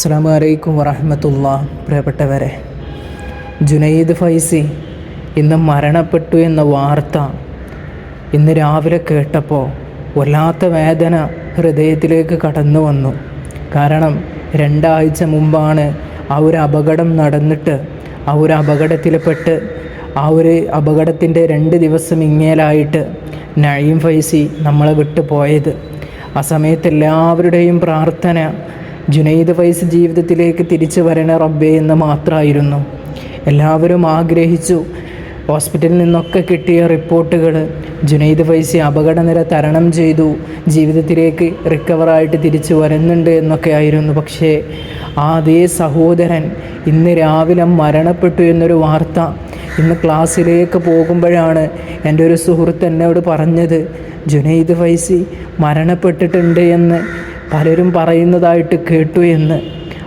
അസ്സാം വലൈക്കും വറഹമത്തുള്ള. പ്രിയപ്പെട്ടവരെ ജുനൈദ് ഫൈസി ഇന്ന് മരണപ്പെട്ടു എന്ന വാർത്ത ഇന്ന് രാവിലെ കേട്ടപ്പോൾ വല്ലാത്ത വേദന ഹൃദയത്തിലേക്ക് കടന്നു വന്നു. കാരണം രണ്ടാഴ്ച മുമ്പാണ് ആ ഒരു അപകടം നടന്നിട്ട് ആ ഒരു അപകടത്തിൽപ്പെട്ട് ആ ഒരു അപകടത്തിന്റെ രണ്ട് ദിവസം ഇങ്ങേലായിട്ട് നഴീം ഫൈസി നമ്മളെ വിട്ടു പോയത് ആ സമയത്ത് എല്ലാവരുടെയും പ്രാർത്ഥന ജുനൈദ് ഫൈസ് ജീവിതത്തിലേക്ക് തിരിച്ചു വരണ റബ്ബേ എന്ന് മാത്രമായിരുന്നു. എല്ലാവരും ആഗ്രഹിച്ചു. ഹോസ്പിറ്റലിൽ നിന്നൊക്കെ കിട്ടിയ റിപ്പോർട്ടുകൾ ജുനൈദ് ഫൈസി അപകടനില തരണം ചെയ്തു. ജീവിതത്തിലേക്ക് റിക്കവറായിട്ട് തിരിച്ചു വരുന്നുണ്ട് എന്നൊക്കെ ആയിരുന്നു പക്ഷേ ആ അതേ സഹോദരൻ ഇന്ന് രാവിലെ മരണപ്പെട്ടു എന്നൊരു വാർത്ത ഇന്ന് ക്ലാസ്സിലേക്ക് പോകുമ്പോഴാണ് എന്റെ ഒരു സുഹൃത്ത് എന്നോട് പറഞ്ഞത് ജുനൈദ് ഫൈസി മരണപ്പെട്ടിട്ടുണ്ട് എന്ന് പലരും പറയുന്നതായിട്ട് കേട്ടു എന്ന്.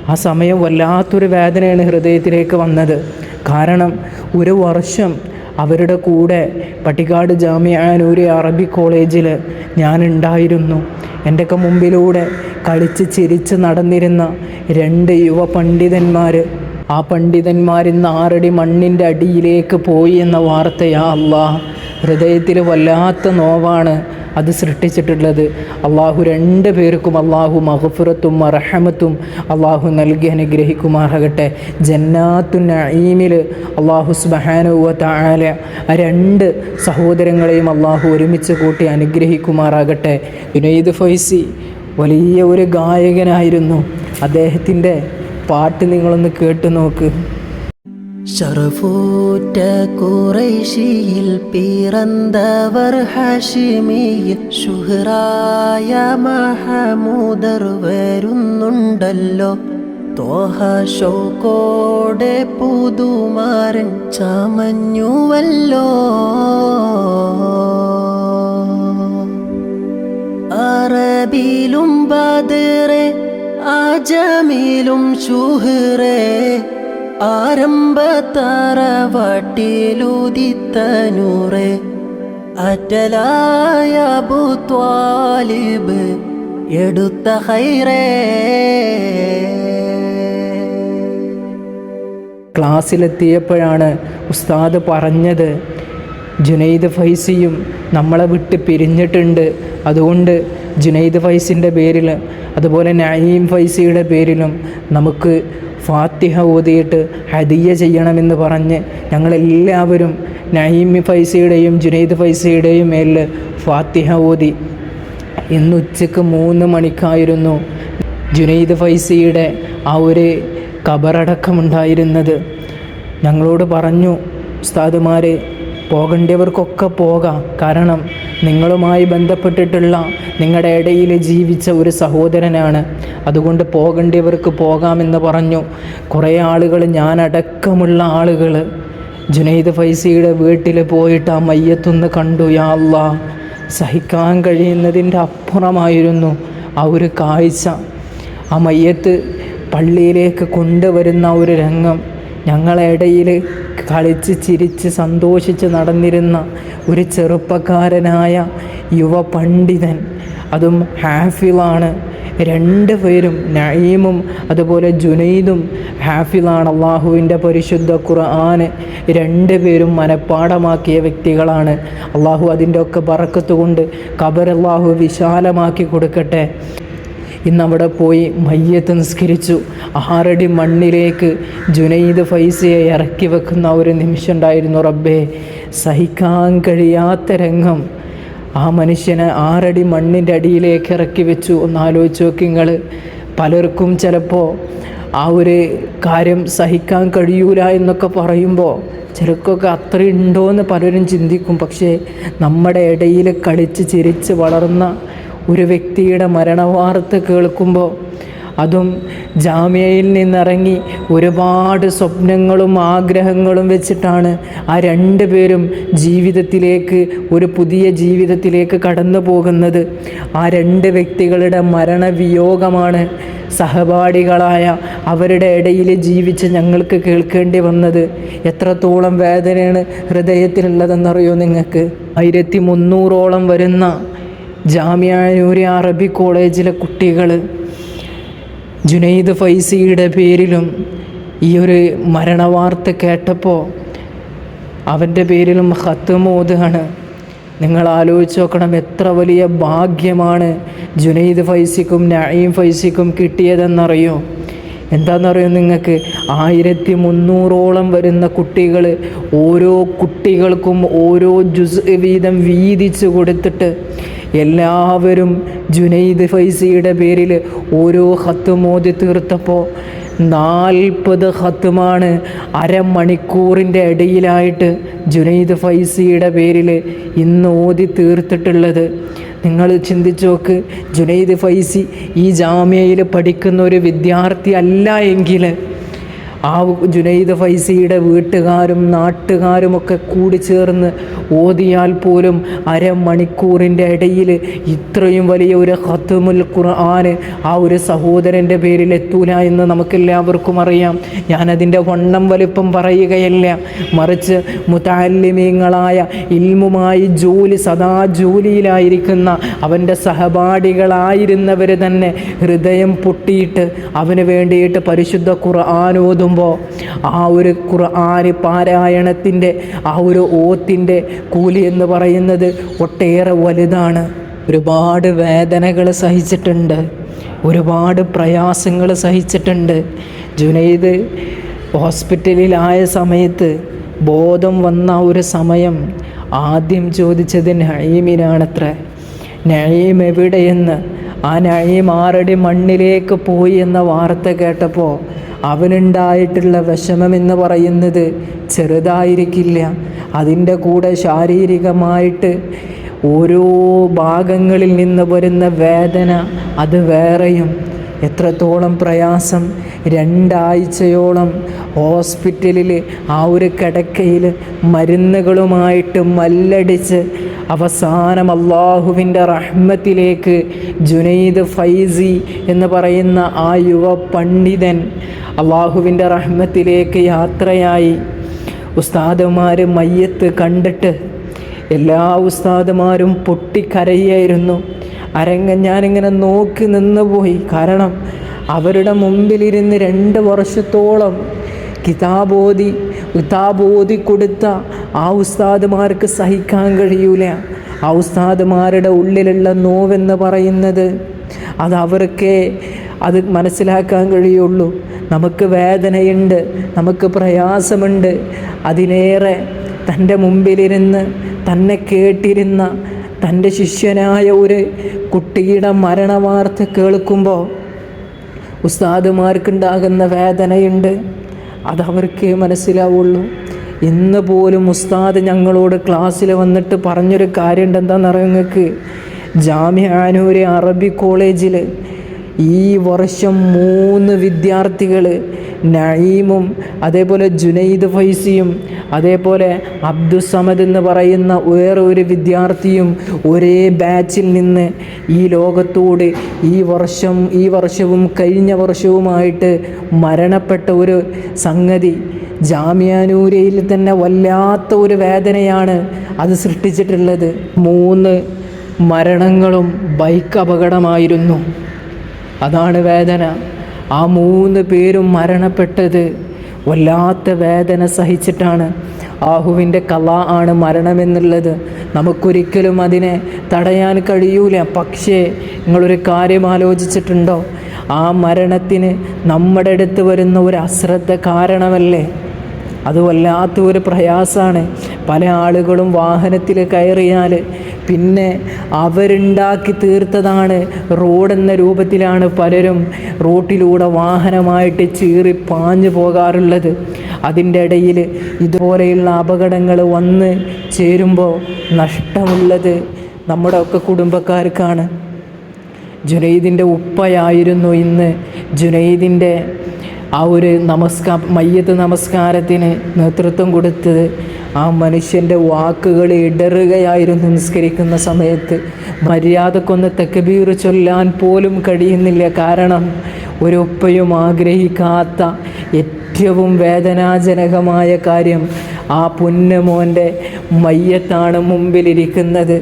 ആ സമയം വല്ലാത്തൊരു വേദനയാണ് ഹൃദയത്തിലേക്ക് വന്നത്. കാരണം ഒരു വർഷം അവരുടെ കൂടെ പട്ടിക്കാട് ജാമ്യാനൂരി അറബി കോളേജിൽ ഞാനുണ്ടായിരുന്നു. എന്റെയൊക്കെ മുമ്പിലൂടെ കളിച്ച് ചിരിച്ച് നടന്നിരുന്ന രണ്ട് യുവ പണ്ഡിതന്മാർ ആ പണ്ഡിതന്മാരിന്ന് ആറടി മണ്ണിന്റെ അടിയിലേക്ക് പോയി എന്ന വാർത്തയാ അല്ലാ ഹൃദയത്തിൽ വല്ലാത്ത നോവാണ് അത് സൃഷ്ടിച്ചിട്ടുള്ളത്. അള്ളാഹു രണ്ട് പേർക്കും അള്ളാഹു മഹഫുറത്തും അറഹമത്തും അള്ളാഹു നൽകി അനുഗ്രഹിക്കുമാറാകട്ടെ. ജന്നാത്തു നഈമിൽ അള്ളാഹു സുബഹാനുവ താല ആ രണ്ട് സഹോദരങ്ങളെയും അള്ളാഹു ഒരുമിച്ച് കൂട്ടി അനുഗ്രഹിക്കുമാറാകട്ടെ. യുനൈദ് ഫൈസി വലിയ ഒരു ഗായകനായിരുന്നു. അദ്ദേഹത്തിന്റെ പാട്ട് നിങ്ങളൊന്ന് കേട്ടു നോക്ക്. ഷറഫൂറ്റ കുറൈശിയിൽ പിറന്തവർ ഹാഷിമിയിൽ ഷുഹറായ മഹമൂദർ വരുന്നുണ്ടല്ലോ. തോഹ പുതുമാരൻ ചമഞ്ഞുവല്ലോ. അറബിലും ബദറെ അജമിലും ഷുഹറേ ആരംഭത്തറവട്ടിലുദിത്തനൂറെ അറ്റലായ ബുത്വാലിബ് എടുത്ത ഹൈറേ. ക്ലാസ്സിലെത്തിയപ്പോഴാണ് ഉസ്താദ് പറഞ്ഞത് ജുനൈദ് ഫൈസിയും നമ്മളെ വിട്ട് പിരിഞ്ഞിട്ടുണ്ട്. അതുകൊണ്ട് ജുനൈദ് ഫൈസിന്റെ പേരിൽ അതുപോലെ നഹീം ഫൈസിയുടെ പേരിലും നമുക്ക് ഫാത്തിഹ ഓതിയിട്ട് ഹദിയ ചെയ്യണമെന്ന് പറഞ്ഞ് ഞങ്ങളെല്ലാവരും നയീം ഫൈസിയുടെയും ജുനൈദ് ഫൈസിയുടെയും മേലിൽ ഫാത്തിഹ ഓതി. ഇന്ന് ഉച്ചയ്ക്ക് മൂന്ന് മണിക്കായിരുന്നു ജുനൈദ് ഫൈസിയുടെ ആ ഒരു കബറടക്കമുണ്ടായിരുന്നത് ഞങ്ങളോട് പറഞ്ഞു ഉസ്താദുമാരെ പോകേണ്ടവർക്കൊക്കെ പോകാം. കാരണം നിങ്ങളുമായി ബന്ധപ്പെട്ടിട്ടുള്ള നിങ്ങളുടെ ഇടയിൽ ജീവിച്ച ഒരു സഹോദരനാണ്. അതുകൊണ്ട് പോകേണ്ടവർക്ക് പോകാമെന്ന് പറഞ്ഞു. കുറേ ആളുകൾ ഞാനടക്കമുള്ള ആളുകൾ ജുനൈദ് ഫൈസിയുടെ വീട്ടിൽ പോയിട്ട് ആ മയ്യത്തൊന്ന് കണ്ടു. യാ സഹിക്കാൻ കഴിയുന്നതിന്റെ അപ്പുറമായിരുന്നു ആ ഒരു കാഴ്ച. ആ മയ്യത്ത് പള്ളിയിലേക്ക് കൊണ്ടുവരുന്ന ഒരു രംഗം ഞങ്ങളുടെ ഇടയിൽ കളിച്ച് ചിരിച്ച് സന്തോഷിച്ച് നടന്നിരുന്ന ഒരു ചെറുപ്പക്കാരനായ യുവ പണ്ഡിതൻ അതും ഹാഫിളാണ്. രണ്ട് പേരും നയീമും അതുപോലെ ജുനൈദും ഹാഫിളാണ്. അള്ളാഹുവിന്റെ പരിശുദ്ധ ഖുർആന് രണ്ട് പേരും മനഃപ്പാടമാക്കിയ വ്യക്തികളാണ്. അള്ളാഹു അതിന്റെ ഒക്കെ പറക്കത്തുകൊണ്ട് ഖബർ അള്ളാഹു വിശാലമാക്കി കൊടുക്കട്ടെ. ഇന്ന് അവിടെ പോയി മയ്യത്ത് നിസ്കരിച്ചു. ആറടി മണ്ണിലേക്ക് ജുനൈദ് ഫൈസയെ ഇറക്കി വെക്കുന്ന ഒരു നിമിഷം ഉണ്ടായിരുന്നു റബ്ബേ. സഹിക്കാൻ കഴിയാത്ത രംഗം. ആ മനുഷ്യനെ ആറടി മണ്ണിന്റെ അടിയിലേക്ക് ഇറക്കി വെച്ചു. ഒന്ന് ആലോചിച്ച് നോക്കിങ്ങൾ പലർക്കും ചിലപ്പോൾ ആ ഒരു കാര്യം സഹിക്കാൻ കഴിയൂല എന്നൊക്കെ പറയുമ്പോൾ ചിലക്കൊക്കെ അത്രയുണ്ടോ എന്ന് പലരും ചിന്തിക്കും. പക്ഷേ നമ്മുടെ ഇടയിൽ കളിച്ച് ചിരിച്ച് വളർന്ന ഒരു വ്യക്തിയുടെ മരണവാർത്ത കേൾക്കുമ്പോൾ അതും ജാമ്യയിൽ നിന്നിറങ്ങി ഒരുപാട് സ്വപ്നങ്ങളും ആഗ്രഹങ്ങളും വെച്ചിട്ടാണ് ആ രണ്ട് പേരും ജീവിതത്തിലേക്ക് ഒരു പുതിയ ജീവിതത്തിലേക്ക് കടന്നു പോകുന്നത്. ആ രണ്ട് വ്യക്തികളുടെ മരണവിയോഗമാണ് സഹപാഠികളായ അവരുടെ ഇടയിൽ ജീവിച്ച് ഞങ്ങൾക്ക് കേൾക്കേണ്ടി വന്നത്. എത്രത്തോളം വേദനയാണ് ഹൃദയത്തിലുള്ളതെന്നറിയോ നിങ്ങൾക്ക്? ആയിരത്തി മുന്നൂറോളം വരുന്ന ജാമ്യ നൂരി അറബി കോളേജിലെ കുട്ടികൾ ജുനൈദ് ഫൈസിയുടെ പേരിലും ഈ ഒരു മരണവാർത്ത കേട്ടപ്പോൾ അവന്റെ പേരിലും ഹത്തുമോദാണ് നിങ്ങൾ ആലോചിച്ച് നോക്കണം എത്ര വലിയ ഭാഗ്യമാണ് ജുനൈദ് ഫൈസിക്കും നഈം ഫൈസിക്കും കിട്ടിയതെന്നറിയോ? എന്താണെന്നറിയോ നിങ്ങൾക്ക്? ആയിരത്തി മുന്നൂറോളം വരുന്ന കുട്ടികൾ ഓരോ കുട്ടികൾക്കും ഓരോ ജുസ് വീതം വീതിച്ച് കൊടുത്തിട്ട് എല്ലാവരും ജുനൈദ് ഫൈസിയുടെ പേരിൽ ഓരോ ഹത്ത് മോദി തീർത്തപ്പോൾ നാൽപ്പത് ഹത്തുമാണ് അരമണിക്കൂറിന്റെ ഇടയിലായിട്ട് ജുനൈദ് ഫൈസിയുടെ പേരിൽ ഇന്ന് ഓതി തീർത്തിട്ടുള്ളത്. നിങ്ങൾ ചിന്തിച്ചു നോക്ക് ജുനൈദ് ഫൈസി ഈ ജാമ്യയിൽ പഠിക്കുന്ന ഒരു വിദ്യാർത്ഥി അല്ല എങ്കിൽ ആ ജുനൈദ് ഫൈസിയുടെ വീട്ടുകാരും നാട്ടുകാരുമൊക്കെ കൂടി ചേർന്ന് ഓതിയാൽ പോലും അരമണിക്കൂറിന്റെ ഇടയിൽ ഇത്രയും വലിയ ഒരു ഹത്തുമുൽ ഖുർആൻ ആ ഒരു സഹോദരന്റെ പേരിൽ എത്തൂല എന്ന് നമുക്കെല്ലാവർക്കും അറിയാം. ഞാനതിന്റെ വണ്ണം വലിപ്പം പറയുകയല്ല. മറിച്ച് മുതാലിമീങ്ങളായ ഇൽമുമായി ജോലി സദാ ജോലിയിലായിരിക്കുന്ന അവന്റെ സഹപാഠികളായിരുന്നവർ തന്നെ ഹൃദയം പൊട്ടിയിട്ട് അവന് വേണ്ടിയിട്ട് പരിശുദ്ധ ഖുർആൻ ഓതുമ്പോൾ ആ ഒരു ഖുർആൻ പാരായണത്തിന്റെ ആ ഒരു ഓത്തിന്റെ കൂലി എന്ന് പറയുന്നത് ഒട്ടേറെ വലുതാണ്. ഒരുപാട് വേദനകൾ സഹിച്ചിട്ടുണ്ട്. ഒരുപാട് പ്രയാസങ്ങൾ സഹിച്ചിട്ടുണ്ട്. ജുനൈദ് ഹോസ്പിറ്റലിലായ സമയത്ത് ബോധം വന്ന ഒരു സമയം ആദ്യം ചോദിച്ചത് നഴീമിനാണത്രേ നഴീം എവിടെയെന്ന്? ആ നഴീം ആറടി മണ്ണിലേക്ക് പോയി എന്ന വാർത്ത കേട്ടപ്പോൾ അവനുണ്ടായിട്ടുള്ള വിഷമം എന്ന് പറയുന്നത് ചെറുതായിരിക്കില്ല. അതിന്റെ കൂടെ ശാരീരികമായിട്ട് ഓരോ ഭാഗങ്ങളിൽ നിന്ന് വരുന്ന വേദന അത് വേറെയും. എത്രത്തോളം പ്രയാസം. രണ്ടാഴ്ചയോളം ഹോസ്പിറ്റലിൽ ആ ഒരു കിടക്കയിൽ മരുന്നുകളുമായിട്ട് മല്ലടിച്ച് അവസാനം അള്ളാഹുവിന്റെ റഹ്മത്തിലേക്ക് ജുനൈദ് ഫൈസി എന്ന് പറയുന്ന ആ യുവ പണ്ഡിതൻ അള്ളാഹുവിന്റെ റഹ്മത്തിലേക്ക് യാത്രയായി. ഉസ്താദുമാർ മയ്യത്ത് കണ്ടിട്ട് എല്ലാ ഉസ്താദുമാരും പൊട്ടിക്കരയായിരുന്നു. അരങ്ങ ഞാനിങ്ങനെ നോക്കി നിന്ന് പോയി കാരണം അവരുടെ മുമ്പിലിരുന്ന് രണ്ട് വർഷത്തോളം കിതാബോധി കിതാബോധി കൊടുത്ത ആ ഉസ്താദുമാർക്ക് സഹിക്കാൻ കഴിയൂല. ആ ഉസ്താദുമാരുടെ ഉള്ളിലുള്ള നോവെന്ന് പറയുന്നത് അത് അത് മനസ്സിലാക്കാൻ കഴിയുള്ളൂ. നമുക്ക് വേദനയുണ്ട് നമുക്ക് പ്രയാസമുണ്ട്. അതിനേറെ തന്റെ മുമ്പിലിരുന്ന് തന്നെ കേട്ടിരുന്ന തന്റെ ശിഷ്യനായ ഒരു കുട്ടിയുടെ മരണവാർത്ത കേൾക്കുമ്പോൾ ഉസ്താദുമാർക്കുണ്ടാകുന്ന വേദനയുണ്ട്. അതവർക്ക് മനസ്സിലാവുള്ളൂ. ഇന്ന് പോലും ഉസ്താദ് ഞങ്ങളോട് ക്ലാസ്സിൽ വന്നിട്ട് പറഞ്ഞൊരു കാര്യമുണ്ട് എന്താണെന്നറിയാം നിങ്ങൾക്ക്? ജാമ്യാനൂര് അറബി കോളേജിൽ ഈ വർഷം മൂന്ന് വിദ്യാർത്ഥികൾ നഈമും അതേപോലെ ജുനൈദ് ഫൈസിയും അതേപോലെ അബ്ദുസമദ് എന്ന് പറയുന്ന വേറെ ഒരു വിദ്യാർത്ഥിയും ഒരേ ബാച്ചിൽ നിന്ന് ഈ ലോകത്തോട് ഈ വർഷം ഈ വർഷവും കഴിഞ്ഞ വർഷവുമായിട്ട് മരണപ്പെട്ട ഒരു സംഗതി ജാമ്യാനൂരയിൽ തന്നെ വല്ലാത്ത ഒരു വേദനയാണ് അത് സൃഷ്ടിച്ചിട്ടുള്ളത്. മൂന്ന് മരണങ്ങളും ബൈക്ക് അപകടമായിരുന്നു. അതാണ് വേദന. ആ മൂന്ന് പേരും മരണപ്പെട്ടത് വല്ലാത്ത വേദന സഹിച്ചിട്ടാണ്. ആഹുവിന്റെ കല ആണ് മരണമെന്നുള്ളത്. നമുക്കൊരിക്കലും അതിനെ തടയാൻ കഴിയൂല. പക്ഷേ നിങ്ങളൊരു കാര്യം ആലോചിച്ചിട്ടുണ്ടോ? ആ മരണത്തിന് നമ്മുടെ അടുത്ത് വരുന്ന ഒരു അശ്രദ്ധ കാരണമല്ലേ? അത് വല്ലാത്ത ഒരു പ്രയാസമാണ്. പല ആളുകളും വാഹനത്തിൽ കയറിയാൽ പിന്നെ അവരുണ്ടാക്കി തീർത്തതാണ് റോഡെന്ന രൂപത്തിലാണ് പലരും റോട്ടിലൂടെ വാഹനമായിട്ട് ചീറി പാഞ്ഞു പോകാറുള്ളത്. അതിന്റെ ഇടയിൽ ഇതുപോലെയുള്ള അപകടങ്ങൾ വന്ന് ചേരുമ്പോൾ നഷ്ടമുള്ളത് നമ്മുടെ ഒക്കെ കുടുംബക്കാർക്കാണ്. ജുനൈദിന്റെ ഉപ്പയായിരുന്നു ഇന്ന്. ജുനൈദിന്റെ ആ ഒരു നമസ്കാ മയ്യത്ത് നമസ്കാരത്തിന് നേതൃത്വം കൊടുത്തത് ആ മനുഷ്യന്റെ വാക്കുകൾ ഇടറുകയായിരുന്നു നിസ്കരിക്കുന്ന സമയത്ത്. മര്യാദക്കൊന്ന് തെക്കബീർ ചൊല്ലാൻ പോലും കഴിയുന്നില്ല. കാരണം ഒരു ഉപ്പയും ആഗ്രഹിക്കാത്ത ഏറ്റവും വേദനാജനകമായ കാര്യം ആ പുന്നമോന്റെ മയ്യത്താണ് മുമ്പിലിരിക്കുന്നത്.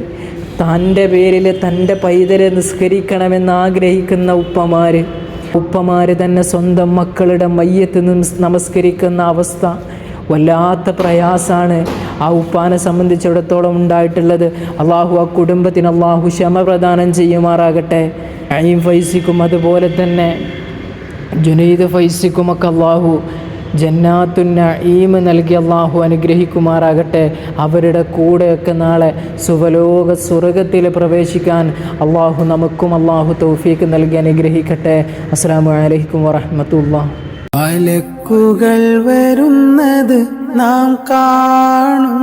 തന്റെ പേരിൽ തന്റെ പൈതരെ നിസ്കരിക്കണമെന്ന് ആഗ്രഹിക്കുന്ന ഉപ്പമാർ ഉപ്പമാര് തന്നെ സ്വന്തം മക്കളുടെ മയ്യത്ത് നമസ്കരിക്കുന്ന അവസ്ഥ വല്ലാത്ത പ്രയാസമാണ് ആ ഉപ്പാനെ സംബന്ധിച്ചിടത്തോളം ഉണ്ടായിട്ടുള്ളത് അള്ളാഹു ആ കുടുംബത്തിന് അള്ളാഹു ക്ഷമ പ്രദാനം ചെയ്യുമാറാകട്ടെ. അയിം ഫൈസിക്കും അതുപോലെ തന്നെ ജുനൈദ് ഫൈസിക്കുമൊക്കെ അള്ളാഹു ജന്നാത്തുന്ന ഈമ് നൽകി അള്ളാഹു അനുഗ്രഹിക്കുമാറാകട്ടെ. അവരുടെ കൂടെയൊക്കെ നാളെ സുവലോക സ്വർഗത്തിൽ പ്രവേശിക്കാൻ അള്ളാഹു നമുക്കും അള്ളാഹു തൗഫീക്ക് നൽകി അനുഗ്രഹിക്കട്ടെ. അസ്സാം വലൈക്കും വറഹമത്തുള്ള വരുന്നത് നാം കാണും.